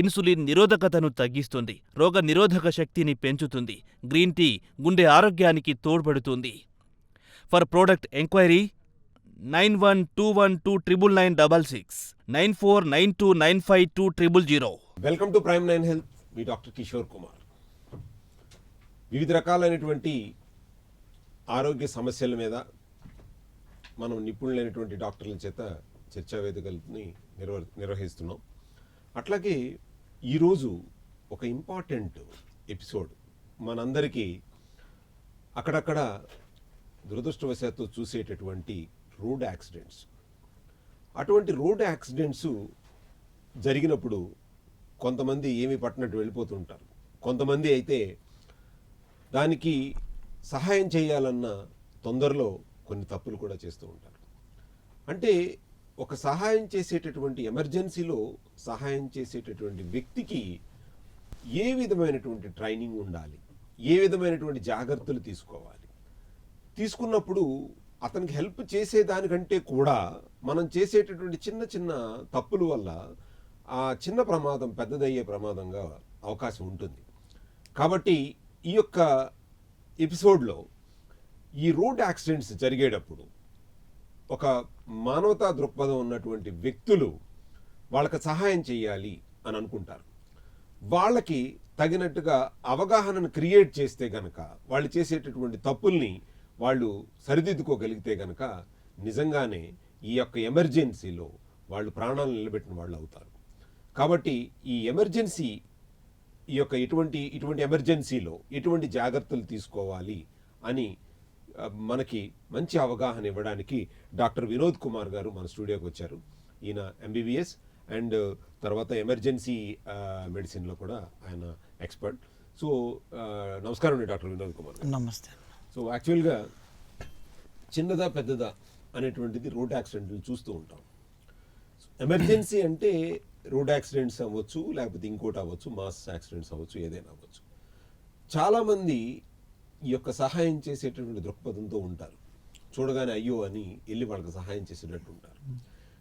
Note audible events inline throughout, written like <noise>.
Insulin నిరోధకతను తగ్గిస్తుంది రోగ నిరోధక శక్తిని పెంచుతుంది గ్రీన్ టీ గుండె ఆరోగ్యానికి తోడ్పడుతుంది. For product enquiry nine one two one two triple nine double six nine four nine two nine five two triple zero. Welcome to prime nine health me doctor Kishore Kumar వివిధ రకాలైనటువంటి ఆరోగ్య సమస్యల మీద మనం నిపుణులైనటువంటి డాక్టర్ల చేత చర్చా వేదికల్ని నిర్వ నిర్వహిస్తున్నాం. అట్లాగే ఈరోజు ఒక ఇంపార్టెంట్ ఎపిసోడ్ మనందరికీ అక్కడక్కడ దురదృష్టవశాత్తు చూసేటటువంటి రోడ్ యాక్సిడెంట్స్. అటువంటి రోడ్ యాక్సిడెంట్స్ జరిగినప్పుడు కొంతమంది ఏమి పట్టినట్టు వెళ్ళిపోతుంటారు. కొంతమంది అయితే దానికి సహాయం చేయాలన్న తొందరలో కొన్ని తప్పులు కూడా చేస్తూ ఉంటారు. అంటే ఒక సహాయం చేసేటటువంటి ఎమర్జెన్సీలో సహాయం చేసేటటువంటి వ్యక్తికి ఏ విధమైనటువంటి ట్రైనింగ్ ఉండాలి? ఏ విధమైనటువంటి జాగ్రత్తలు తీసుకోవాలి? తీసుకున్నప్పుడు అతనికి హెల్ప్ చేసేదానికంటే కూడా మనం చేసేటటువంటి చిన్న చిన్న తప్పుల వల్ల ఆ చిన్న ప్రమాదం పెద్దదయ్యే ప్రమాదంగా అవకాశం ఉంటుంది. కాబట్టి ఈ యొక్క ఎపిసోడ్లో ఈ రోడ్ యాక్సిడెంట్స్ జరిగేటప్పుడు ఒక మానవతా దృక్పథం ఉన్నటువంటి వ్యక్తులు వాళ్ళకి సహాయం చేయాలి అని అనుకుంటారు. వాళ్ళకి తగినట్టుగా అవగాహనను క్రియేట్ చేస్తే గనక వాళ్ళు చేసేటటువంటి తప్పుల్ని వాళ్ళు సరిదిద్దుకోగలిగితే గనక నిజంగానే ఈ యొక్క ఎమర్జెన్సీలో వాళ్ళు ప్రాణాలను నిలబెట్టిన వాళ్ళు అవుతారు. కాబట్టి ఈ ఎమర్జెన్సీ ఈ యొక్క ఇటువంటి ఇటువంటి ఎమర్జెన్సీలో ఎటువంటి జాగ్రత్తలు తీసుకోవాలి అని మనకి మంచి అవగాహన ఇవ్వడానికి డాక్టర్ వినోద్ కుమార్ గారు మన స్టూడియోకి వచ్చారు. ఈయన ఎంబీబీఎస్ అండ్ తర్వాత ఎమర్జెన్సీ మెడిసిన్లో కూడా ఆయన ఎక్స్పర్ట్. సో నమస్కారం అండి డాక్టర్ వినోద్ కుమార్ నమస్తే. సో యాక్చువల్గా చిన్నదా పెద్దదా అనేటువంటిది రోడ్ యాక్సిడెంట్లు చూస్తూ ఉంటాం. ఎమర్జెన్సీ అంటే రోడ్ యాక్సిడెంట్స్ అవ్వచ్చు లేకపోతే ఇంకోటి అవ్వచ్చు మాస్ యాక్సిడెంట్స్ అవ్వచ్చు ఏదైనా అవ్వచ్చు. చాలామంది ఈ యొక్క సహాయం చేసేటటువంటి దృక్పథంతో ఉంటారు. చూడగానే అయ్యో అని వెళ్ళి వాళ్ళకి సహాయం చేసేటట్టు ఉంటారు.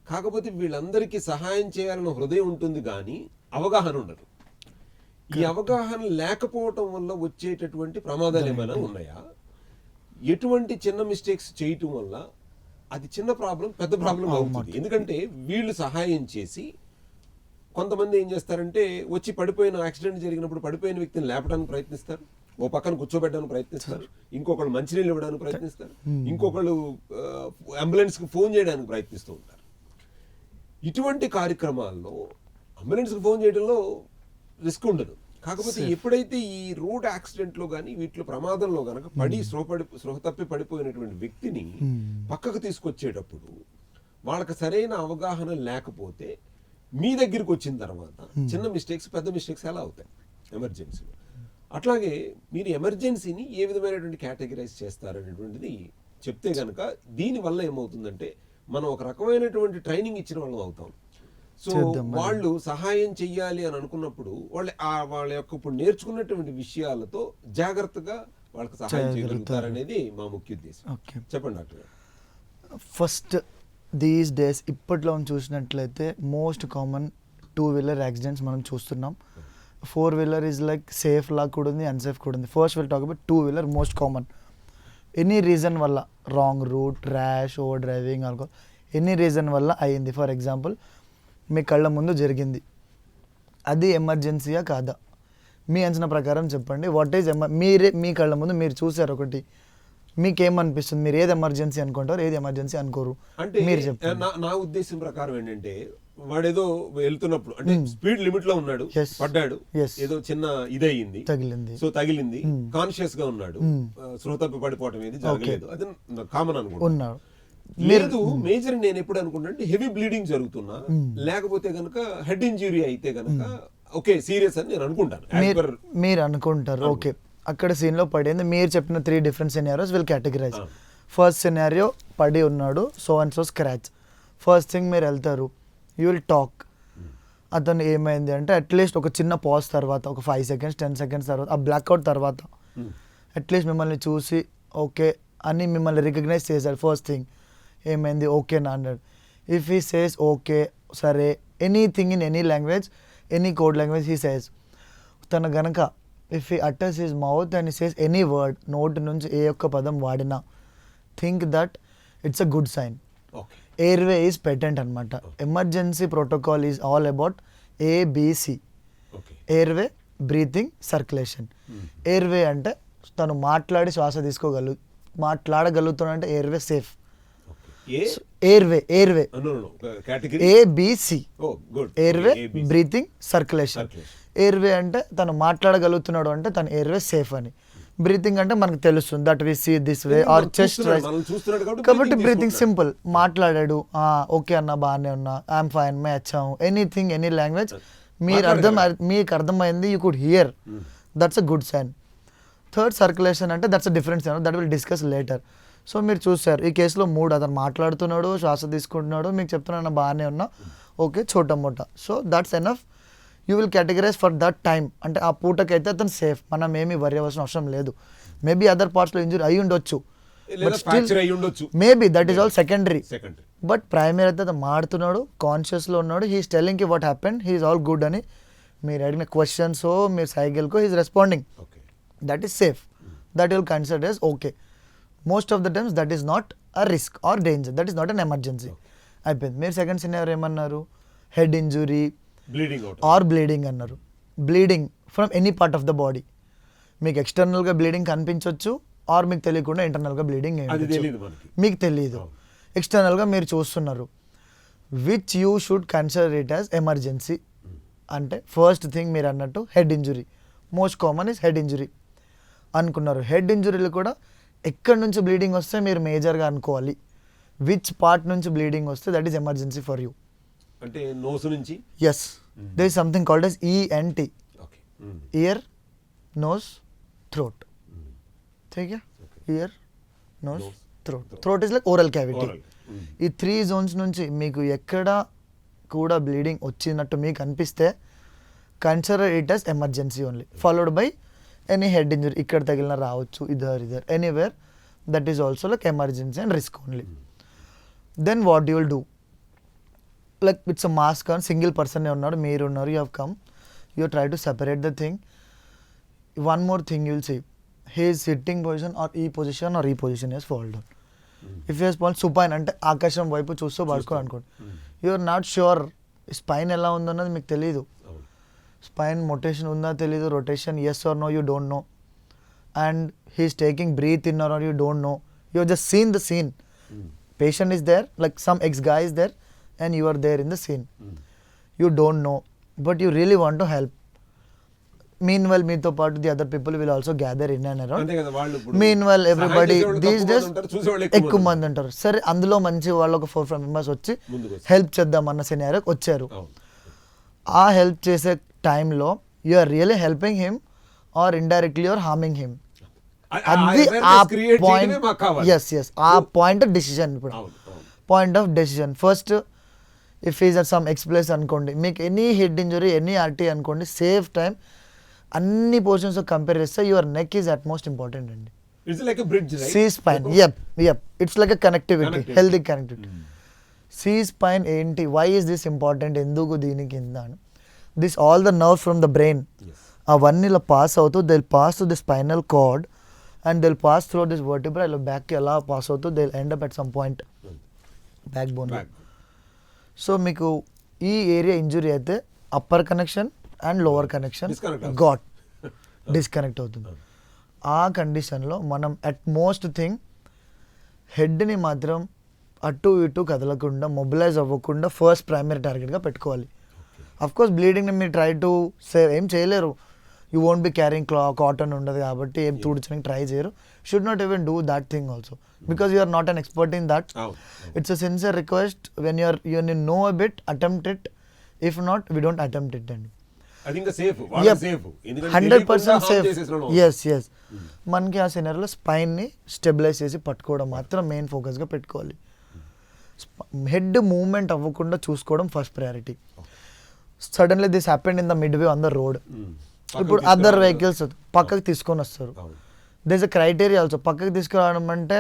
కాకపోతే వీళ్ళందరికీ సహాయం చేయాలన్న హృదయం ఉంటుంది కానీ అవగాహన ఉండదు. ఈ అవగాహన లేకపోవటం వల్ల వచ్చేటటువంటి ప్రమాదాలు ఏమైనా ఉన్నాయా? ఎటువంటి చిన్న మిస్టేక్స్ చేయటం వల్ల అది చిన్న ప్రాబ్లం పెద్ద ప్రాబ్లం అవుతుంది. ఎందుకంటే వీళ్ళు సహాయం చేసి కొంతమంది ఏం చేస్తారంటే వచ్చి పడిపోయిన యాక్సిడెంట్ జరిగినప్పుడు పడిపోయిన వ్యక్తిని లేపడానికి ప్రయత్నిస్తారు. ఓ పక్కన కూర్చోబెట్టడానికి ప్రయత్నిస్తారు. ఇంకొకళ్ళు మంచినీళ్ళు ఇవ్వడానికి ప్రయత్నిస్తారు. ఇంకొకళ్ళు అంబులెన్స్కి ఫోన్ చేయడానికి ప్రయత్నిస్తూ ఉంటారు. ఇటువంటి కార్యక్రమాల్లో అంబులెన్స్కి ఫోన్ చేయడంలో రిస్క్ ఉండదు. కాకపోతే ఎప్పుడైతే ఈ రోడ్ యాక్సిడెంట్లో కానీ వీటిలో ప్రమాదంలో గనక పడి స్పృహ పడి తప్పి పడిపోయినటువంటి వ్యక్తిని పక్కకు తీసుకొచ్చేటప్పుడు వాళ్ళకి సరైన అవగాహన లేకపోతే మీ దగ్గరికి వచ్చిన తర్వాత చిన్న మిస్టేక్స్ పెద్ద మిస్టేక్స్ ఎలా అవుతాయి? ఎమర్జెన్సీలో అట్లాగే మీరు ఎమర్జెన్సీని ఏ విధమైనటువంటి కేటగిరైజ్ చేస్తారనేటువంటిది చెప్తే గనక దీని వల్ల ఏమవుతుందంటే మనం ఒక రకమైనటువంటి ట్రైనింగ్ ఇచ్చిన వాళ్ళం అవుతాం. సో. వాళ్ళు సహాయం చెయ్యాలి అని అనుకున్నప్పుడు వాళ్ళ ఆ వాళ్ళ యొక్క ఇప్పుడు నేర్చుకున్నటువంటి విషయాలతో జాగ్రత్తగా వాళ్ళకి సహాయం చేయగలుగుతారు. అనేది మా ముఖ్య ఉద్దేశం. చెప్పండి డాక్టర్ ఫస్ట్ దీస్ డేస్ ఇప్పట్లో చూసినట్లయితే most common two wheeler accidents మనం చూస్తున్నాం. Four wheeler is like safe లా కూడా ఉంది అన్సేఫ్ కూడా ఉంది. First will talk about two wheeler most common any reason వల్ల wrong route rash over driving alcohol any reason వల్ల అయింది ఫర్ ఎగ్జాంపుల్ మీ కళ్ళ ముందు జరిగింది. అది ఎమర్జెన్సీయా కాదా? మీ అంచనా ప్రకారం చెప్పండి. వాట్ ఈజ్ ఎమర్ మీరే మీ కళ్ళ ముందు మీరు చూసారు ఒకటి. మీకేమనిపిస్తుంది? మీరు ఏది ఎమర్జెన్సీ అనుకుంటారు ఏది ఎమర్జెన్సీ అనుకోరు. అంటే మీరు నా ఉద్దేశం ప్రకారం ఏంటంటే వాడేదో వెళ్తున్నప్పుడు అంటే స్పీడ్ లిమిట్లో ఉన్నాడు. పడ్డాడు. ఏదో చిన్న ఇదయింది తగిలింది. సో తగిలింది. కాన్షియస్గా ఉన్నాడు. ఆ, స్పృహ తప్పి పడిపోవటం ఏది జరగలేదు. అది కామన్ అనుకుంటా. ఉన్నాడు. లేదు మేజర్ నేను ఎప్పుడు అనుకుంటా హెవీ బ్లీడింగ్ జరుగుతున్నా. లేకపోతే గనక హెడ్ ఇంజురీ అయితే గనక ఓకే సీరియస్ అని నేను అనుకుంటాను. మీరు అనుకుంటారు. ఓకే అక్కడ సీన్లో పడింది. మీరు చెప్పిన three different scenarios will categorize. First scenario పడి ఉన్నాడు so and so scratch first thing మీరు వెళ్తారు యూ విల్ టాక్ అతను ఏమైంది అంటే అట్లీస్ట్ ఒక చిన్న పాజ్ తర్వాత ఒక ఫైవ్ సెకండ్స్ టెన్ సెకండ్స్ తర్వాత ఆ బ్లాక్అవుట్ తర్వాత. అట్లీస్ట్ మిమ్మల్ని చూసి ఓకే అని మిమ్మల్ని రికగ్నైజ్ చేశాడు. ఫస్ట్ థింగ్ ఏమైంది? ఓకే నా అన్నాడు. ఇఫ్ హీ సేస్ ఓకే సరే anything in any language any code language he says తన గనక if he utters his mouth and says any word నోటి నుంచి ఏ ఒక్క పదం వాడినా think that it's a good sign okay airway is patent అనమాట emergency protocol is all about ABC airway breathing circulation airway అంటే తను మాట్లాడి శ్వాస తీసుకోగలు మాట్లాడగలుగుతున్నాడంటే airway safe airway airway ABC airway breathing circulation Circulation. Airway అంటే తను మాట్లాడగలుగుతున్నాడు అంటే తన ఎయిర్వే సేఫ్ అని. బ్రీతింగ్ అంటే మనకు తెలుస్తుంది. That we see this way or chest చూస్తున్నాడు కాబట్టి బ్రీతింగ్. సింపుల్ మాట్లాడాడు ఓకే అన్న బాగానే ఉన్నా ఐఎమ్ ఫైన్ మే వచ్చాము ఎనీథింగ్ ఎనీ లాంగ్వేజ్ మీరు అర్థం మీకు అర్థమైంది you could hear that's a good sign third circulation అంటే that's sign that will discuss later so మీరు చూసారు ఈ కేసులో మూడు అతను మాట్లాడుతున్నాడు శ్వాస తీసుకుంటున్నాడు మీకు చెప్తున్నాను బాగానే ఉన్నా. ఓకే చోట మోట so that's enough you will categorize for that time అంటే ఆ పూటకైతే అతను సేఫ్ మనం ఏమీ వరి అవ్వాల్సిన అవసరం లేదు. మేబీ అదర్ పార్ట్స్లో ఇంజురీ అయి ఉండొచ్చు. అయి ఉండొచ్చు. Maybe that is all secondary but primary అయితే అతను మాడుతున్నాడు కాన్షియస్లో ఉన్నాడు. He's టెలింగ్కి what happen he's all good అని మీరు అడిగిన క్వశ్చన్స్ మీరు సైకిల్కో he's responding that is safe that will consider yes okay most of the times that is not a risk or danger that is not an emergency అయిపోయింది. మీరు second scenario ఏమన్నారు? Head injury bleeding or bleeding అన్నారు. Bleeding from any part of the body. మీకు ఎక్స్టర్నల్గా bleeding కనిపించవచ్చు are మీకు తెలియకుండా ఇంటర్నల్గా బ్లీడింగ్ మీకు తెలియదు. ఎక్స్టర్నల్గా మీరు చూస్తున్నారు. Which you should consider it as emergency. అంటే ఫస్ట్ థింగ్ మీరు అన్నట్టు head injury. Most common is head injury. అనుకున్నారు. హెడ్ ఇంజురీలు కూడా ఎక్కడి నుంచి బ్లీడింగ్ వస్తే మీరు మేజర్గా అనుకోవాలి. విచ్ పార్ట్ నుంచి బ్లీడింగ్ వస్తే that is emergency for you. అంటే నోసు నుంచి? Yes There is something called as ENT okay ear nose throat ठीक है ear nose Nose, throat throat. Throat is like oral cavity Oral. Mm. ఈ three zones నుంచి మీకు ఎక్కడ కూడా bleeding వచ్చినట్టు మీకు అనిపిస్తే consider it as emergency only followed by any head injury ఇక్కడ తగిలిన రావచ్చు ఇదర్ either anywhere that is also like emergency and risk only then what you will do like it's a mask అని సింగిల్ పర్సన్ ఉన్నాడు మీరు ఉన్నారు you have come you try to separate the thing one more thing you'll see he's sitting position or ఈ position or ఈ position is fall down if use fall supine అంటే ఆకాశం వైపు చూస్తూ పడుకో అనుకోండి. You are not sure spine ఎలా ఉందన్నది మీకు తెలియదు స్పైన్ మొటేషన్ ఉందా తెలీదు rotation yes or no you don't know and he's taking breath in or you don't know you just seen the scene patient is there like some x guy is there. And you are there in the scene. You don't know but you really want to help. Meanwhile మీతో పాటు the other people will also gather in and around అంతే కదా వాళ్ళు ఇప్పుడు meanwhile సహాయం everybody these days ఎక్కువ మంది ఉంటారు. సరే అందులో మంచి వాళ్ళు ఒక ఫోర్ ఫైవ్ మెంబర్స్ వచ్చి. హెల్ప్ చేద్దాం అన్న సినారియోకి వచ్చారు. ఆ హెల్ప్ చేసే టైంలో you are really helping him or indirectly or harming him అది ఆ పాయింట్ ఎస్ ఎస్ ఆ పాయింట్ డిసిషన్ ఇప్పుడు. Point of decision first if is at some ఎక్స్ప్లేస్ అనుకోండి మీకు any head injury any RT అనుకోండి సేఫ్ టైం అన్ని పోర్షన్స్ కంపేర్ చేస్తే your neck is at most important అండి. It's like bridge C spine yup yup it's like connectivity. Healthy connectivity C spine ఏంటి why is this important ఎందుకు దీనికి అని this all the nerve from the brain అవన్నీ ఇలా pass అవుతూ they'll pass to the spinal cord and they'll pass through this vertebra ఇలా బ్యాక్కి ఎలా పాస్ అవుతూ they'll end up at some point back bone Back. So మీకు ఈ area injury అయితే upper connection and lower connection. Got <laughs> disconnect అవుతుంది. ఆ కండిషన్లో మనం అట్ మోస్ట్ థింగ్ హెడ్ని మాత్రం అటు ఇటు కదలకుండా మొబిలైజ్ అవ్వకుండా ఫస్ట్ ప్రైమరీ టార్గెట్గా పెట్టుకోవాలి. అఫ్ కోర్స్ బ్లీడింగ్ని మీరు ట్రై టు సేవ్ ఏం చేయలేరు. యూ వోంట్ బి క్యారింగ్ క్లా కాటన్ ఉండదు కాబట్టి ఏం తుడిచడానికి ట్రై చేయరు. Should not even do that thing also because you are not an expert in that it's a sincere request when you're you know a bit attempt it if not we don't attempt it అండి hundred percent safe yes yes మనకి ఆ సినరీలో స్పైన్ని stabilise చేసి పట్టుకోవడం మాత్రం main ఫోకస్గా పెట్టుకోవాలి. Head movement అవ్వకుండా చూసుకోవడం first priority suddenly this happened in the mid way on the road ఇప్పుడు అదర్ వెహికల్స్ పక్కకి తీసుకొని వస్తారు. దిస్ ఎ క్రైటీరియా ఆల్సో పక్కకి తీసుకురావడం అంటే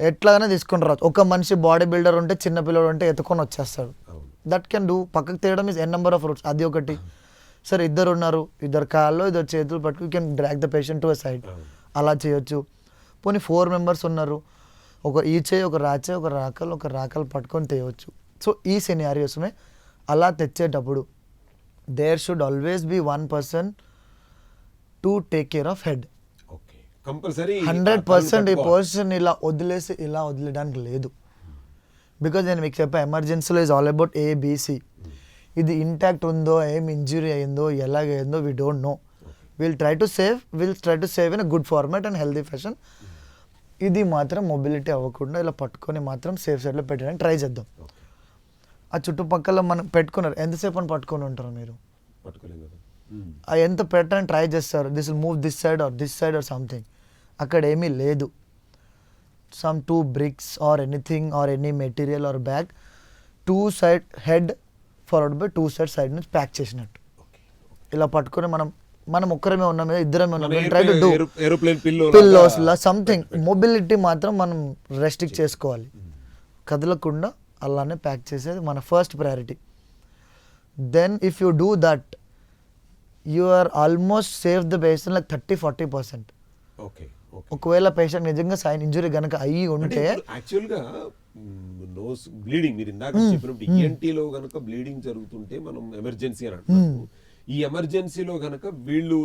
ఎట్లాగానే తీసుకొని రావచ్చు. ఒక మనిషి బాడీ బిల్డర్ ఉంటే చిన్న పిల్లడు ఉంటే ఎత్తుకొని వచ్చేస్తాడు. దట్ కెన్ డూ పక్కకి తీయడం is an number of routes అది ఒకటి. సరే ఇద్దరు ఉన్నారు. ఇద్దరు కాళ్ళు ఇద్దరు చేతులు పట్టుకు you can drag the patient to side. అలా చేయొచ్చు. పోనీ ఫోర్ మెంబర్స్ ఉన్నారు. ఒక ఈ చేయి ఒక రాచే ఒక రాకలు ఒక రాకలు పట్టుకొని తేయవచ్చు సో ఈ సినారియోస్మే అలా తెచ్చేటప్పుడు there should always be one person to take care of head compulsory hundred percent ఈ పర్సన్ ఇలా వదిలేసి ఇలా వదిలేయడానికి లేదు. బికాజ్ నేను మీకు చెప్పా ఎమర్జెన్సీలో ఇస్ ఆల్ అబౌట్ ఏబిసి ఇది ఇంటాక్ట్ ఉందో ఏం ఇంజురీ అయిందో ఎలాగైందో we don't know will try to save will try to save in a good format and healthy fashion ఇది మాత్రం మొబిలిటీ అవ్వకుండా ఇలా పట్టుకొని మాత్రం సేఫ్ సైడ్లో పెట్టడానికి ట్రై చేద్దాం. ఆ చుట్టుపక్కల మనం పెట్టుకున్నారు. ఎంతసేపు అని పట్టుకొని ఉంటారు మీరు? ఆ ఎంత పెట్టడానికి ట్రై చేస్తారు? This will move this side or this side or something అక్కడ ఏమీ లేదు. Some two bricks or anything or any material or bag two side head forward by two side side నుంచి ప్యాక్ చేసినట్టు. ఓకే ఇలా పట్టుకొని మనం మనం ఒక్కరమే ఉన్నాం కదా ఇద్దరమే ఉన్నాం. Try to do aeroplane pillow pillows law something mobility మాత్రం మనం రెస్ట్రిక్ట్ చేసుకోవాలి. కదలకుండా అలానే ప్యాక్ చేసేది మన first priority then if you do that you are almost save the patient like thirty forty percent okay ఒకవేళ పేషెంట్ నిజంగా సైన్ ఇంజురీ కనుక అయ్యి ఉంటే యాక్చువల్గా నోస్ బ్లీడింగ్ మీరు ఇందాక చెప్పినప్పుడు ఈఎన్టీలో గనక బ్లీడింగ్ జరుగుతుంటే మనం ఎమర్జెన్సీ అని అంటున్నాము ఈ ఎమర్జెన్సీలో గనక వీళ్ళు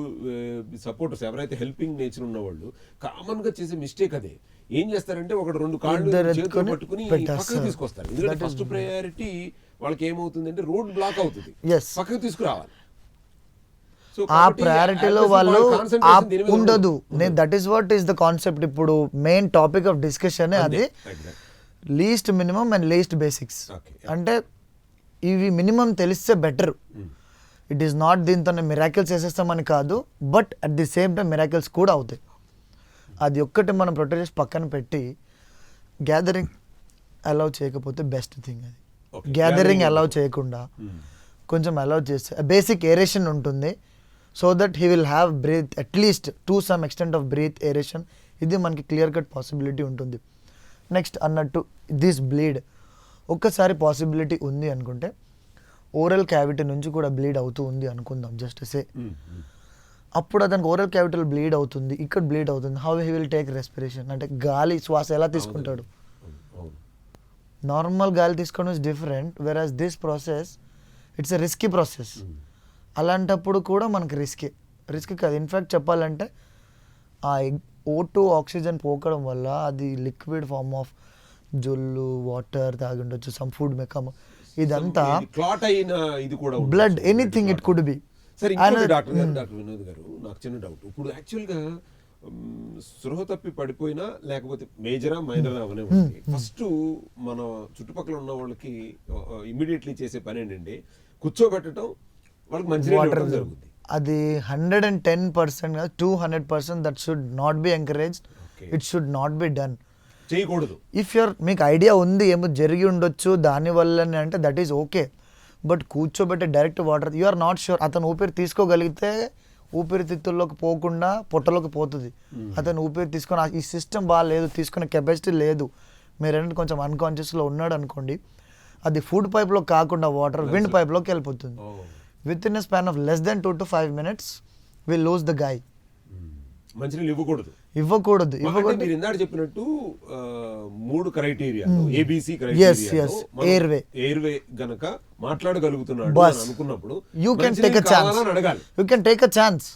సపోర్టర్స్ ఎవరైతే హెల్పింగ్ నేచర్ ఉన్న వాళ్ళు కామన్గా చేసే మిస్టేక్ అదే. ఏం చేస్తారంటే ఒకటి రెండు కాళ్ళు చేతులు పట్టుకుని. పక్కకు తీసుకొస్తారు. ఎందుకంటే ఫస్ట్ ప్రయారిటీ వాళ్ళకి ఏమవుతుందంటే రోడ్ బ్లాక్ అవుతుంది. పక్కకు తీసుకురావాలి. ఆ ప్రయారిటీలో వాళ్ళు ఉండదు. నేను that is what is the concept ఇప్పుడు మెయిన్ టాపిక్ ఆఫ్ డిస్కషన్ అది. Least minimum and least basics. అంటే ఇవి మినిమం తెలిస్తే బెటర్ ఇట్ ఈస్ నాట్ దీంతో మిరాకిల్స్ చేసేస్తామని కాదు but at the same time miracles కూడా అవుతాయి. అది ఒక్కటి మనం ప్రొటెక్ట్ చేసి పక్కన పెట్టి గ్యాదరింగ్ అలౌ చేయకపోతే బెస్ట్ థింగ్ అది గ్యాదరింగ్ అలౌ. చేయకుండా Hmm. కొంచెం అలౌ చేస్తే బేసిక్ ఏరేషన్ ఉంటుంది so that he will have breath at least to some extent of breath aeration ఇది మనకి క్లియర్ కట్ పాసిబిలిటీ ఉంటుంది నెక్స్ట్ అన్నట్టు దిస్ బ్లీడ్ ఒక్కసారి పాసిబిలిటీ ఉంది అనుకుంటే ఓరల్ క్యావిటీ నుంచి కూడా బ్లీడ్ అవుతూ ఉంది అనుకుందాం జస్ట్ సే. అప్పుడు అతనికి ఓరల్ క్యావిటీలో బ్లీడ్ అవుతుంది ఇక్కడ బ్లీడ్ అవుతుంది. How he will take respiration అంటే గాలి శ్వాస ఎలా తీసుకుంటాడు. నార్మల్ గాలి తీసుకోవడం is different versus this process it's a risky process అలాంటప్పుడు కూడా మనకి రిస్కే రిస్క్ కాదు. ఇన్ఫ్యాక్ట్ చెప్పాలంటే ఆ ఓ టూ ఆక్సిజన్ పోకడం వల్ల అది లిక్విడ్ ఫార్మ్ ఆఫ్ జొల్లు వాటర్ తాగి ఉండొచ్చు సమ్ ఫుడ్ మెకమ్ ఇదంతా. Blood anything it could be సరే ఇంకోటి డాక్టర్ గారు డాక్టర్ వినోద్ గారు నాకు చిన్న డౌట్. ఇప్పుడు యాక్చువల్గా మ్, స్పృహ తప్పి పడిపోయినా లేకపోతే మేజరా మైనరా అవనివ్వండి ఫస్ట్ మన చుట్టుపక్కల ఉన్న వాళ్ళకి ఇమీడియట్లీ చేసే పని ఏంటంటే కూర్చోబెట్టడం వాళ్ళకి మంచి వాటర్ జరుగుతుంది అది హండ్రెడ్ అండ్ టెన్ పర్సెంట్ కాదు two hundred percent that should not be encourage. It should not be done చేయకూడదు. ఇఫ్ యూర్ మీకు ఐడియా ఉంది ఏమో జరిగి ఉండొచ్చు దానివల్లనే అంటే that is okay but కూర్చోబెట్టే direct water. You are not sure అతను ఊపిరి తీసుకోగలిగితే ఊపిరితిత్తుల్లోకి పోకుండా పొట్టలోకి పోతుంది. అతను ఊపిరి తీసుకొని ఈ సిస్టమ్ బాగాలేదు తీసుకునే కెపాసిటీ లేదు. మీరేంటి కొంచెం అన్కాన్షియస్లో ఉన్నాడు అనుకోండి అది ఫుడ్ పైప్లో కాకుండా వాటర్ విండ్ పైప్లోకి వెళ్ళిపోతుంది. With in span of less than two to five minutes will lose the guy మంచినీళ్ళు ఇవ్వకూడదు. ఇవ్వకూడదు. ఇవ్వకూడదు. మీరు ఇందాక చెప్పినట్టు మూడు criteria ABC yes. Airway. Airway గనక మాట్లాడగలుగుతున్నాడు అనుకున్నప్పుడు you can take a chance you can take a chance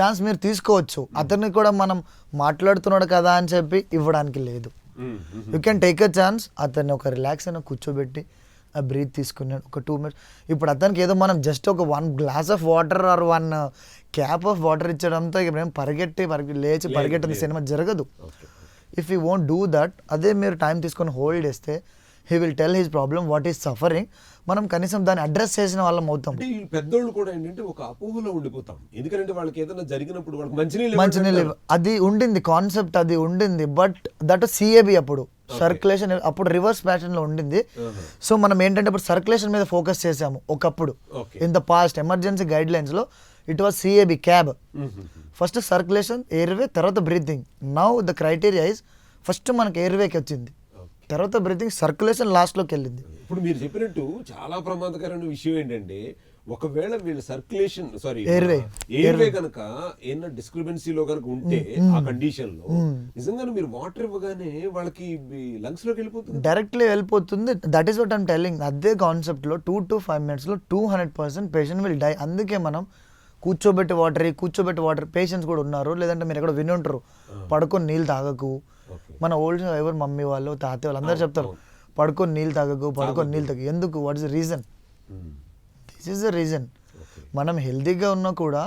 chance మీరు తీసుకోవచ్చు. అతన్ని కూడా మనం మాట్లాడుతున్నాడు కదా అని చెప్పి ఇవ్వడానికి లేదు. You can take a chance అతన్ని ఒక రిలాక్స్ అయినా కూర్చోబెట్టి ఆ బ్రీత్ తీసుకున్నాడు ఒక టూ మినిట్స్ ఇప్పుడు అతనికి ఏదో మనం జస్ట్ ఒక one glass of water or one cap of water ఇచ్చడంతో ఇక మేము పరిగెట్టి పరిగె లేచి పరిగెట్టిన. సినిమా జరగదు. If you won't do that అదే మీరు టైం తీసుకొని హోల్డ్ చేస్తే he will tell his problem what is suffering మనం కనీసం దాన్ని అడ్రస్ చేసిన వాళ్ళం అవుతాం పెద్దోళ్ళు కూడా ఏంటంటే ఒక అపోహలో ఉండిపోతాం ఎందుకంటే వాళ్ళకి ఏదైనా జరిగినప్పుడు వాళ్ళకి మంచినీళ్ళు అది ఉండింది కాన్సెప్ట్ అది ఉండింది బట్ దట్ సిఏబి అప్పుడు సర్క్యులేషన్ అప్పుడు రివర్స్ ప్యాటర్న్లో ఉండింది. సో మనం ఏంటంటే ఇప్పుడు సర్క్యులేషన్ మీద ఫోకస్ చేసాము ఒకప్పుడు. In the past emergency guide లైన్స్లో it was CAB cab. First circulation airway తర్వాత breathing now the criteria is first మనకి ఎయిర్వేకి వచ్చింది. తర్వాత బ్రీతింగ్ సర్క్యులేషన్ లాస్ట్లోకి వెళ్ళింది. ఇప్పుడు మీరు చెప్పినట్టు చాలా ప్రమాదకరమైన విషయం ఏంటంటే ఒకవేళ వీళ్ళ సర్క్యులేషన్ సారీ. ఎయిర్వే కనుక ఏమన్నా డిస్క్రిపెన్సీలో కనుక ఉంటే ఆ కండిషన్లో నిజంగానే మీరు వాటర్ ఇవ్వగానే వాళ్ళకి లంగ్స్లోకి వెళ్ళిపోతుంది? డైరెక్ట్లీ వెళ్ళిపోతుంది. That is what I'm telling అదే కాన్సెప్ట్లో టూ టు ఫైవ్ మినిట్స్లో two hundred percent patient will die అందుకే మనం కూర్చోబెట్టి వాటర్ కూర్చోబెట్టి వాటర్ పేషెంట్స్ కూడా ఉన్నారు. లేదంటే మీరు ఎక్కడ విని ఉంటారు. పడుకొని నీళ్ళు తాగకు. మన ఓల్డ్ ఎవరు? మమ్మీ వాళ్ళు తాతయ్య వాళ్ళు అందరూ చెప్తారు పడుకొని నీళ్ళు తాగకు పడుకొని నీళ్ళు తాగకు. ఎందుకు? What is the reason. This is the reason. మనం హెల్తీగా ఉన్నా కూడా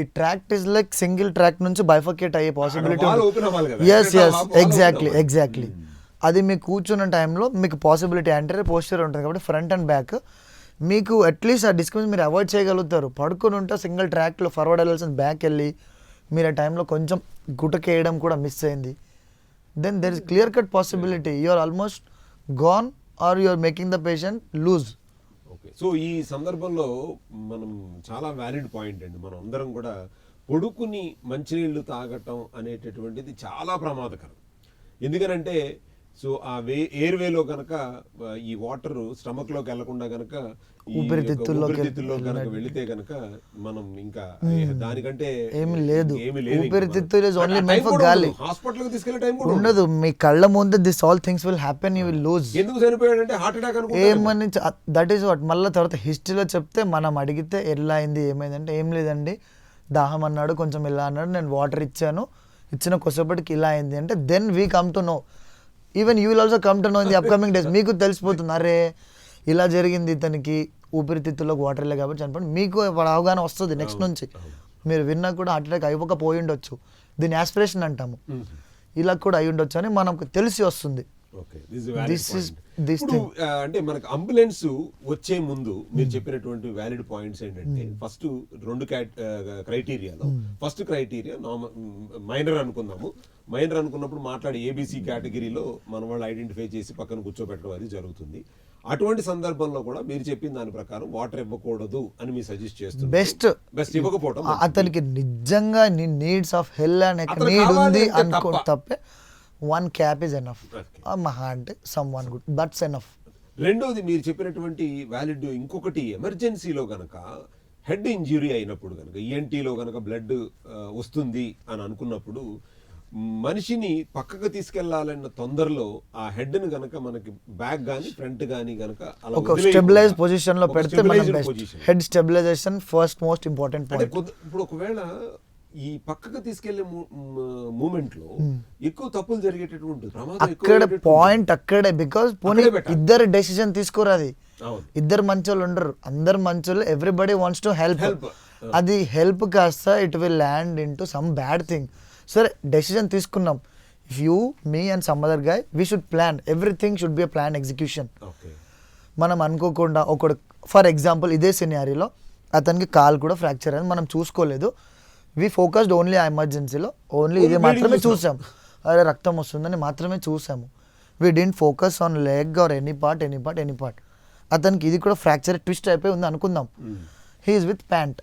ఈ tract is like single track నుంచి బైఫకేట్ అయ్యే possibility. Yes yes exactly. Exactly అది మీకు కూర్చున్న టైంలో మీకు పాసిబిలిటీ అంటే పోస్టర్ ఉంటుంది కాబట్టి ఫ్రంట్ అండ్ బ్యాక్ మీకు అట్లీస్ట్ ఆ డిస్కౌంట్ మీరు అవాయిడ్ చేయగలుగుతారు. పడుకొని ఉంటే సింగిల్ ట్రాక్లో ఫార్వర్డ్ వెళ్ళాల్సిన బ్యాక్ వెళ్ళి మీరు ఆ టైంలో కొంచెం గుటకేయడం కూడా మిస్ అయింది. Then there is clear cut possibility you are almost gone or you are making the patient lose okay so ఈ సందర్భంలో మనం చాలా వ్యాలిడ్ పాయింట్ అండి. మనం అందరం కూడా పొడుకుని మంచినీళ్ళు తాగటం అనేటటువంటిది చాలా ప్రమాదకరం. ఎందుకనంటే సో ఆ వే ఎయిర్ వేలో కనుక ఈ వాటర్ స్టమక్లోకి వెళ్ళకుండా కనుక ఊపిరితిత్తుల్లో కనుక వెళితే కనుక మనం ఇంకా దానికంటే ఏమీ లేదు. ఊపిరితిత్తులు meant time for కూడా గాలి. ఉండదు. హాస్పిటల్కి తీసుకెళ్ళే టైం కూడా ఉండదు. మీ కళ్ళ ముందు this all things will happen you will lose ఎందుకు చనిపోయాడంటే హార్ట్ అటాక్ అనుకుంటారు ఏమని దట్ ఈస్ వాట్ మళ్ళీ తర్వాత హిస్టరీలో చెప్తే మనం అడిగితే ఎలా అయింది ఏమైందంటే ఏం లేదండి. దాహం అన్నాడు కొంచెం ఇలా అన్నాడు నేను వాటర్ ఇచ్చాను. ఇచ్చిన కొసేపటికి ఇలా అయింది అంటే then we come to know even you will also come to know in the upcoming days మీకు తెలిసిపోతుంది. అరే ఇలా జరిగింది ఇతనికి ఊపిరితిత్తుల్లోకి వాటర్ లే కాబట్టి చనిపోయింది మీకు అవగాహన వస్తుంది నెక్స్ట్ నుంచి. మీరు విన్నా కూడా హార్ట్ అటాక్ అయిపోకపోయి ఉండొచ్చు. దీని ఆస్పిరేషన్ అంటాము. ఇలా కూడా అయి ఉండొచ్చు అని మనకు తెలిసి వస్తుంది. ఇప్పుడు అంటే మనకు అంబులెన్స్ వచ్చే ముందు మీరు చెప్పినటువంటి వ్యాలిడ్ పాయింట్స్ ఏంటంటే ఫస్ట్ రెండు క్రైటీరియాలో ఫస్ట్ క్రైటీరియా మైనర్ అనుకుందాము. మైనర్ అనుకున్నప్పుడు మాట్లాడే ఏబీసీ కేటగిరీలో మన వాళ్ళు ఐడెంటిఫై చేసి పక్కన కూర్చోబెట్టడం అది జరుగుతుంది. అటువంటి సందర్భంలో కూడా మీరు చెప్పిన దాని ప్రకారం వాటర్ ఇవ్వకూడదు అని మీరు సజెస్ట్ చేస్తున్నారు బెస్ట్ బెస్ట్ ఇవ్వకపోవడం అతనికి నిజంగా నీడ్స్ ఆఫ్ హెల్ అనే నీడ్ ఉంది అనుకో తప్ప. One cap is enough. మహా అంటే some one good that's enough రెండోది మీరు చెప్పినటువంటి వ్యాలిడ్ ఇంకొకటి ఎమర్జెన్సీలో గనక హెడ్ ఇంజురీ అయినప్పుడు గనక ఈఎన్టీలో గనక బ్లడ్ వస్తుంది అని అనుకున్నప్పుడు మనిషిని పక్కకు తీసుకెళ్ళాలన్న తొందరలో ఆ హెడ్ని గనక మనకి బ్యాక్ గాని ఫ్రంట్ గాని గనక ఒక స్టెబిలైజ్ పొజిషన్లో పెడితే మనం. Head stabilization first most important point ఇప్పుడు ఒకవేళ ఈ పక్కకు తీసుకెళ్ళే మూమెంట్లో ఎక్కువ తప్పులు జరిగేటటువంటి అక్కడ పాయింట్ అక్కడే బికాస్ పోనీ. ఇద్దరు డెసిషన్ తీసుకోరు అది. అవును. ఇద్దరు మంచోళ్ళు ఉండరు. అందరు మంచోళ్ళు ఎవ్రీబడి వాంట్స్ టు హెల్ప్. అది హెల్ప్ కాస్త it will land in to some bad thing సరే డెసిషన్ తీసుకున్నాం. If you me and some other guy we should plan everything should be a plan execution మనం అనుకోకుండా ఒకడు ఫర్ ఎగ్జాంపుల్ ఇదే సినారీలో అతనికి call కూడా ఫ్రాక్చర్ అయింది. మనం చూసుకోలేదు. వి ఫోకస్డ్ ఓన్లీ ఆ ఎమర్జెన్సీలో ఓన్లీ ఇది మాత్రమే చూసాం. చూసాం అరే రక్తం వస్తుందని మాత్రమే చూసాము. We didn't focus on leg or any part any part any part అతనికి ఇది కూడా ఫ్రాక్చర్ ట్విస్ట్ అయిపోయి ఉంది అనుకుందాం. He is with pant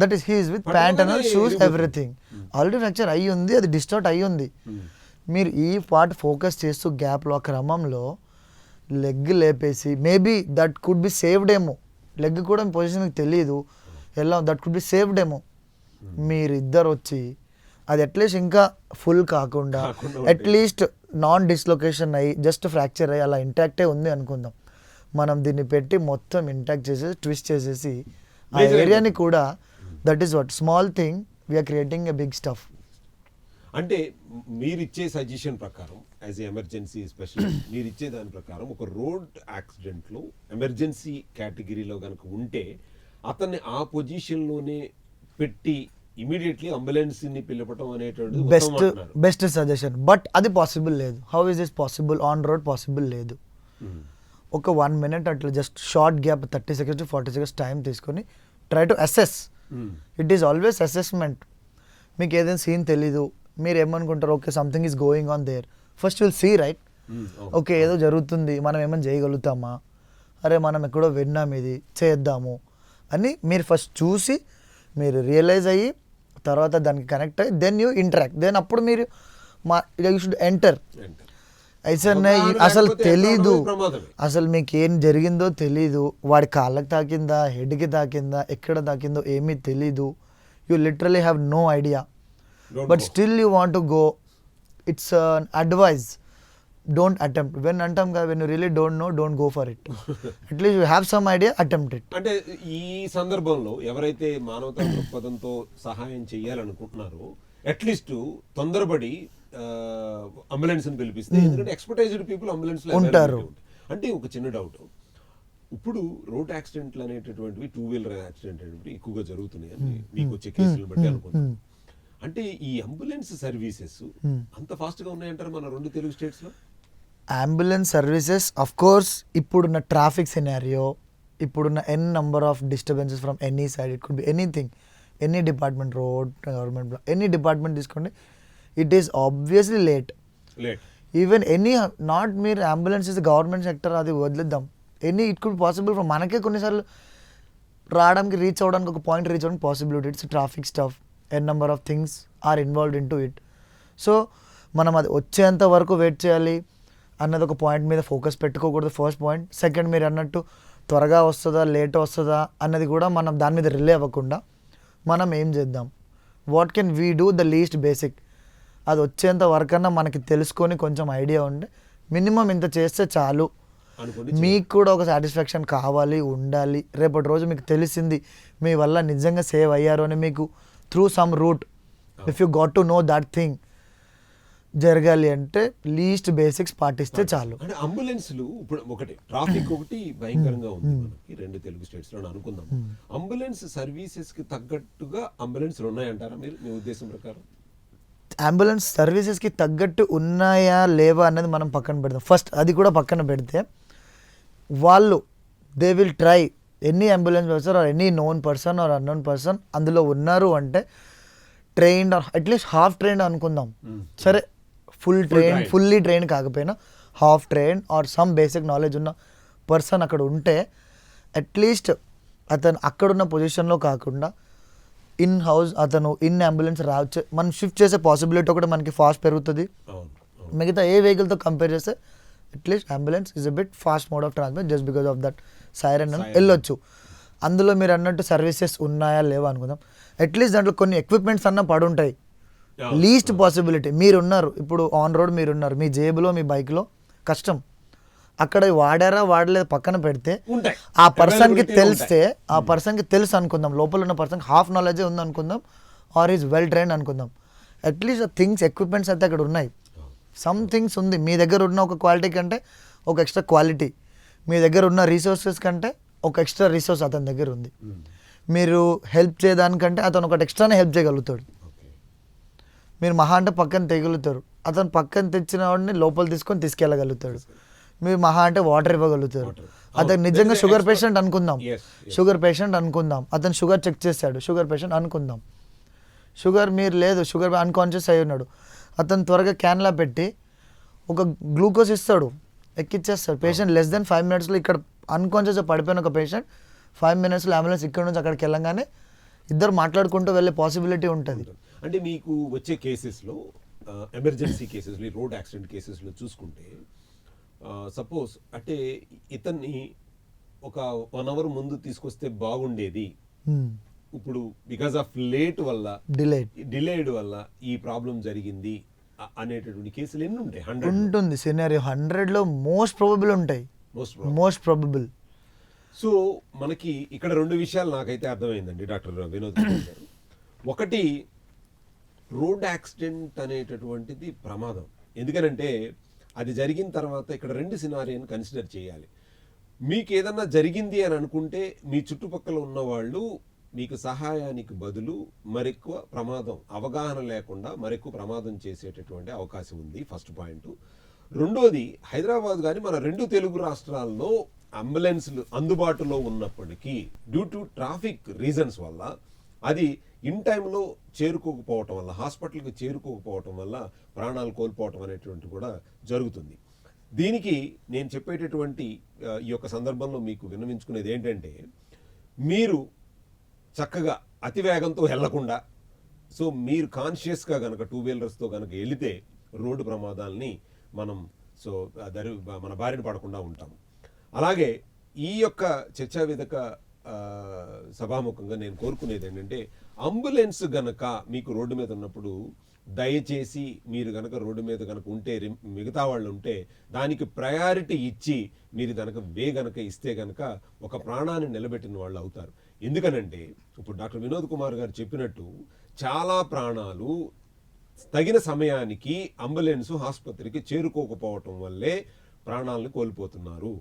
that is he is with pant and shoes. Everything already fracture అయ్యి ఉంది అది డిస్టార్ట్ అయ్యి ఉంది. మీరు ఈ పార్ట్ ఫోకస్ చేస్తూ గ్యాప్లో ఆ క్రమంలో leg లేపేసి maybe that could be saved ఏమో. లెగ్ కూడా పొజిషన్ తెలియదు ఎలా దట్ కుడ్ బి సేవ్డ్ ఏమో. మీరు ఇద్దరు వచ్చి అది అట్లీస్ట్ ఇంకా ఫుల్ కాకుండా. అట్లీస్ట్ నాన్ డిస్లొకేషన్ అయ్యి జస్ట్ ఫ్రాక్చర్ అయ్యి అలా ఇంటాక్టే ఉంది అనుకుందాం. మనం దీన్ని పెట్టి మొత్తం ఇంటాక్ట్ చేసేసి ట్విస్ట్ చేసేసి ఆ ఏరియాని కూడా that is what small thing we are creating a big stuff. అంటే మీరిచ్చే సజెషన్ ప్రకారం యాజ్ ఎమర్జెన్సీ స్పెషలిస్ట్ <coughs> మీరు ఇచ్చే దాని ప్రకారం ఒక రోడ్ యాక్సిడెంట్లో ఎమర్జెన్సీ కేటగిరీలో కనుక ఉంటే అతన్ని ఆ పొజిషన్లోనే పెట్టి ఇమీడియట్లీ అంబులెన్స్ని పిలపటం అనేటువంటిది బెస్ట్. బెస్ట్ సజెషన్ బట్ అది పాసిబుల్ లేదు. How is is possible on road possible లేదు. మ్మ్. ఒక వన్ మినిట్ అట్లా just short gap thirty seconds to forty seconds time తీసుకొని try to assess it is always assessment మీకు ఏదైనా scene తెలీదు. మీరు ఏమనుకుంటారు okay something is going on there first will see right okay ఏదో జరుగుతుంది. మనం ఏమైనా చేయగలుగుతామా? అరే మనం ఎక్కడో విన్నాం ఇది. చేద్దాము. అని మీరు ఫస్ట్ చూసి మీరు రియలైజ్ అయ్యి తర్వాత దానికి కనెక్ట్ అయ్యి దెన్ యూ ఇంటరాక్ట్ దెన్ అప్పుడు మీరు మా యూ షుడ్ ఎంటర్ అయితే అసలు తెలీదు. అసలు మీకు ఏం జరిగిందో తెలీదు. వాడి కాళ్ళకి తాకిందా హెడ్కి తాకిందా ఎక్కడ తాకిందో ఏమీ తెలీదు. You literally have no idea but. Still you want to go it's advise don't attempt when అంటాం కదా when really don't know don't go for it at least you have some idea attempt it అంటే ఈ సందర్భంలో ఎవరైతే మానవతా దృక్పథంతో సహాయం చేయాలనుకుంటున్నారో అట్లీస్ట్ తొందరపడి అంబులెన్స్ని పిలిపిస్తే ఎందుకంటే ఎక్స్పర్టైజ్డ్ పీపుల్ అంబులెన్స్ ఉంటారు. అంటే ఒక చిన్న డౌట్ ఇప్పుడు రోడ్ యాక్సిడెంట్లు అనేటటువంటివి టూ వీలర్ యాక్సిడెంట్ అనేవి ఎక్కువగా జరుగుతున్నాయి అని మీకు వచ్చే కేసులను బట్టి అనుకుంటున్నాను. అంటే ఈ అంబులెన్స్ సర్వీసెస్ అంత ఫాస్ట్గా ఉన్నాయంటారు మన రెండు తెలుగు స్టేట్స్లో? అంబులెన్స్ సర్వీసెస్ అఫ్ కోర్స్ ఇప్పుడున్న ట్రాఫిక్ సినారియో ఇప్పుడున్న n number of disturbances from any side it could be anything any department road government any department తీసుకోండి. It is obviously late even any not మీరు ambulance is government sector అది వదిలేద్దాం. Any it could possible from మనకే కొన్నిసార్లు రావడానికి reach అవ్వడానికి ఒక point reach అవ్వడానికి possibility it's traffic stuff n number of things are involved in to it so మనం అది వచ్చేంత వరకు వెయిట్ చేయాలి. అన్నది ఒక పాయింట్ మీద ఫోకస్ పెట్టుకోకూడదు. ఫస్ట్ పాయింట్ సెకండ్ మీరు అన్నట్టు త్వరగా వస్తుందా లేట్ వస్తుందా అన్నది కూడా మనం దాని మీద రిలే అవ్వకుండా మనం ఏం చేద్దాం? What can we do the least basic అది వచ్చేంత వరకన్నా మనకి తెలుసుకొని కొంచెం ఐడియా ఉంటే మినిమం ఇంత చేస్తే చాలు. మీకు కూడా ఒక సాటిస్ఫాక్షన్ కావాలి ఉండాలి. రేపటి రోజు మీకు తెలిసింది మీ వల్ల నిజంగా సేవ్ అయ్యారు అని మీకు through some route if you got to know that thing జరగాలి అంటే లీస్ట్ బేసిక్స్ పాటిస్తే చాలు. అంటే అంబులెన్స్లు ఇప్పుడు ఒకటి ట్రాఫిక్ ఒకటి భయంకరంగా ఉంది మనకి రెండు తెలుగు స్టేట్స్లో అనుకుందాం. అంబులెన్స్ సర్వీసెస్కి తగ్గట్టుగా అంబులెన్స్లు ఉన్నాయంటారా మీరు? మీ ఉద్దేశం ప్రకారం? అంబులెన్స్ సర్వీసెస్కి తగ్గట్టు ఉన్నాయా లేవా అన్నది మనం పక్కన పెడదాం. ఫస్ట్ అది కూడా పక్కన పెడితే వాళ్ళు they will try any ambulance person or any known person or unknown person అందులో ఉన్నారు అంటే trained or at least half trained అనుకుందాం. సరే ఫుల్ ట్రైన్. ఫుల్లీ ట్రైన్ కాకపోయినా half train or some basic knowledge ఉన్న పర్సన్ అక్కడ ఉంటే అట్లీస్ట్ అతను అక్కడున్న పొజిషన్లో కాకుండా ఇన్ హౌస్ అతను ఇన్ అంబులెన్స్ రావచ్చు మనం షిఫ్ట్ చేసే పాసిబిలిటీ ఒకటి మనకి ఫాస్ట్ పెరుగుతుంది మిగతా ఏ వెహికల్తో కంపేర్ చేస్తే at least ambulance is a bit fast mode of transport just because of that siren అని. వెళ్ళొచ్చు అందులో మీరు అన్నట్టు సర్వీసెస్ ఉన్నాయా లేవా అనుకుందాం అట్లీస్ట్ దాంట్లో కొన్ని ఎక్విప్మెంట్స్ అన్న పడుంటాయి. లీస్ట్ పాసిబిలిటీ మీరు ఉన్నారు ఇప్పుడు ఆన్ రోడ్ మీరు ఉన్నారు మీ జేబులో మీ బైక్లో కష్టం. అక్కడ వాడారా వాడలేదు పక్కన పెడితే. ఆ పర్సన్కి తెలిస్తే ఆ పర్సన్కి తెలుసు అనుకుందాం. లోపల ఉన్న పర్సన్ హాఫ్ నాలెడ్జే ఉంది అనుకుందాం ఆర్ ఈజ్ వెల్ ట్రైన్ అనుకుందాం. అట్లీస్ట్ థింగ్స్ ఎక్విప్మెంట్స్ అయితే అక్కడ ఉన్నాయి. సమ్ థింగ్స్ ఉంది. మీ దగ్గర ఉన్న ఒక క్వాలిటీ కంటే ఒక ఎక్స్ట్రా క్వాలిటీ మీ దగ్గర ఉన్న రీసోర్సెస్ కంటే ఒక ఎక్స్ట్రా రీసోర్స్ అతని దగ్గర ఉంది. మీరు హెల్ప్ చేయడానికంటే అతను ఒకటి ఎక్స్ట్రానే హెల్ప్ చేయగలుగుతాడు. మీరు మహా అంటే పక్కన తెగలుగుతారు అతను పక్కన తెచ్చిన వాడిని లోపల తీసుకొని తీసుకెళ్ళగలుగుతాడు. మీరు మహా అంటే వాటర్ ఇవ్వగలుగుతారు. అతను. నిజంగా షుగర్ పేషెంట్ అనుకుందాం. షుగర్ పేషెంట్ అనుకుందాం. అతను షుగర్ చెక్ చేశాడు. షుగర్ పేషెంట్ అనుకుందాం. షుగర్ మీరు లేదు. షుగర్ అన్కాన్షియస్ అయి ఉన్నాడు. అతను త్వరగా క్యాన్లా పెట్టి ఒక గ్లూకోజ్ ఇస్తాడు. ఎక్కిచ్చేస్తాడు. పేషెంట్ లెస్ దెన్ ఫైవ్ మినిట్స్లో ఇక్కడ అన్కాన్షియస్ పడిపోయిన ఒక పేషెంట్ ఫైవ్ మినిట్స్లో అంబులెన్స్ ఇక్కడ నుంచి అక్కడికి వెళ్ళంగానే ఇద్దరు మాట్లాడుకుంటూ వెళ్ళే పాసిబిలిటీ ఉంటుంది. అంటే మీకు వచ్చే కేసెస్లో ఎమర్జెన్సీ కేసెస్లో రోడ్ యాక్సిడెంట్ కేసెస్లో చూసుకుంటే సపోజ్ అంటే ఇతన్ని ఒక వన్ అవర్ ముందు తీసుకొస్తే బాగుండేది. ఇప్పుడు బికాస్ ఆఫ్ లేట్ వల్ల డిలేట్ డిలేడ్ వల్ల ఈ ప్రాబ్లం జరిగింది అనేటటువంటి కేసులు ఎన్ని ఉంటాయి? హండ్రెడ్ ఉంటుంది. సినారియో హండ్రెడ్లో మోస్ట్ ప్రాబబుల్ ఉంటాయి. Most most probable. సో మనకి ఇక్కడ రెండు విషయాలు నాకైతే అర్థమైందండి డాక్టర్ వినోద్ గారు. ఒకటి రోడ్ యాక్సిడెంట్ అనేటటువంటిది ప్రమాదం. ఎందుకనంటే అది జరిగిన తర్వాత ఇక్కడ రెండు సినారియోని కన్సిడర్ చేయాలి. మీకు ఏదన్నా జరిగింది అని అనుకుంటే మీ చుట్టుపక్కల ఉన్న వాళ్ళు మీకు సహాయానికి బదులు మరెక్కువ ప్రమాదం అవగాహన లేకుండా మరెక్కువ ప్రమాదం చేసేటటువంటి అవకాశం ఉంది ఫస్ట్ పాయింట్. రెండోది హైదరాబాద్ కానీ మన రెండు తెలుగు రాష్ట్రాల్లో అంబులెన్స్లు అందుబాటులో ఉన్నప్పటికీ డ్యూ టు ట్రాఫిక్ రీజన్స్ వల్ల అది ఇన్ టైంలో చేరుకోకపోవటం వల్ల హాస్పిటల్కి చేరుకోకపోవటం వల్ల ప్రాణాలు కోల్పోవటం అనేటువంటి కూడా జరుగుతుంది. దీనికి నేను చెప్పేటటువంటి ఈ యొక్క సందర్భంలో మీకు విన్నవించుకునేది ఏంటంటే మీరు చక్కగా అతివేగంతో వెళ్ళకుండా సో మీరు కాన్షియస్గా కనుక టూ వీలర్స్తో కనుక వెళితే రోడ్డు ప్రమాదాలని మనం సో దరి మన బారిన పడకుండా ఉంటాం అలాగే ఈ యొక్క చర్చా విధక సభాముఖంగా నేను కోరుకునేది ఏంటంటే అంబులెన్స్ గనక మీకు రోడ్డు మీద ఉన్నప్పుడు దయచేసి మీరు గనక రోడ్డు మీద కనుక ఉంటే మిగతా వాళ్ళు ఉంటే దానికి ప్రయారిటీ ఇచ్చి మీరు గనక వే గనక ఇస్తే గనక ఒక ప్రాణాన్ని నిలబెట్టిన వాళ్ళు అవుతారు. ఎందుకనంటే ఇప్పుడు డాక్టర్ వినోద్ కుమార్ గారు చెప్పినట్టు చాలా ప్రాణాలు తగిన సమయానికి అంబులెన్స్ ఆసుపత్రికి చేరుకోకపోవటం వల్లే ప్రాణాలను కోల్పోతున్నారు.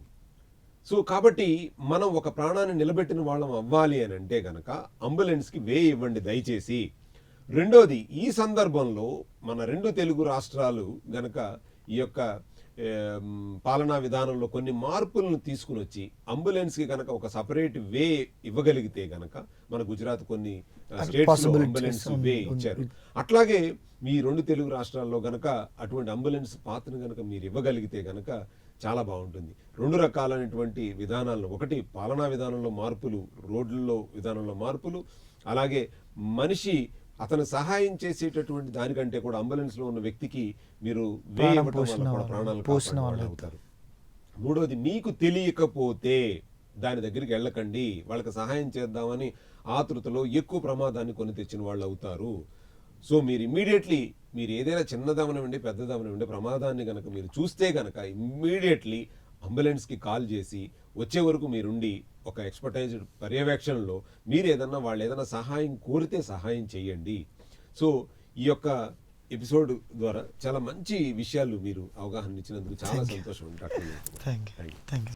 సో కాబట్టి మనం ఒక ప్రాణాన్ని నిలబెట్టిన వాళ్ళం అవ్వాలి అని అంటే గనక అంబులెన్స్కి వే ఇవ్వండి దయచేసి రెండోది ఈ సందర్భంలో మన రెండు తెలుగు రాష్ట్రాలు గనక ఈ యొక్క పాలనా విధానంలో కొన్ని మార్పులను తీసుకుని వచ్చి అంబులెన్స్కి గనక ఒక సపరేట్ వే ఇవ్వగలిగితే గనక మన గుజరాత్ కొన్ని స్టేట్స్ అంబులెన్స్ వే. ఇచ్చారు అట్లాగే మీ రెండు తెలుగు రాష్ట్రాల్లో గనక అటువంటి అంబులెన్స్ పాత్రను గనక మీరు ఇవ్వగలిగితే గనక చాలా బాగుంటుంది. రెండు రకాలైనటువంటి విధానాలను ఒకటి పాలనా విధానంలో మార్పులు రోడ్లలో విధానంలో మార్పులు అలాగే మనిషి అతను సహాయం చేసేటటువంటి దానికంటే కూడా అంబులెన్స్లో ఉన్న వ్యక్తికి మీరు ప్రాణాలు అవుతారు మూడోది మీకు తెలియకపోతే దాని దగ్గరికి వెళ్ళకండి వాళ్ళకి సహాయం చేద్దామని ఆతృతలో ఎక్కువ ప్రమాదాన్ని కొని తెచ్చిన వాళ్ళు అవుతారు సో మీరు ఇమ్మీడియట్లీ మీరు ఏదైనా చిన్నదమనివ్వండి పెద్దదమనివ్వండి ప్రమాదాన్ని గనక మీరు చూస్తే గనక ఇమ్మీడియట్లీ అంబులెన్స్కి కాల్ చేసి వచ్చే వరకు మీరుండి ఒక ఎక్స్పర్టైజ్ పర్యవేక్షణలో మీరు ఏదన్నా వాళ్ళు ఏదైనా సహాయం కోరితే సహాయం చేయండి. సో ఈ యొక్క ఎపిసోడ్ ద్వారా చాలా మంచి విషయాలు మీరు అవగాహన ఇచ్చినందుకు చాలా సంతోషం doctor thank you thank you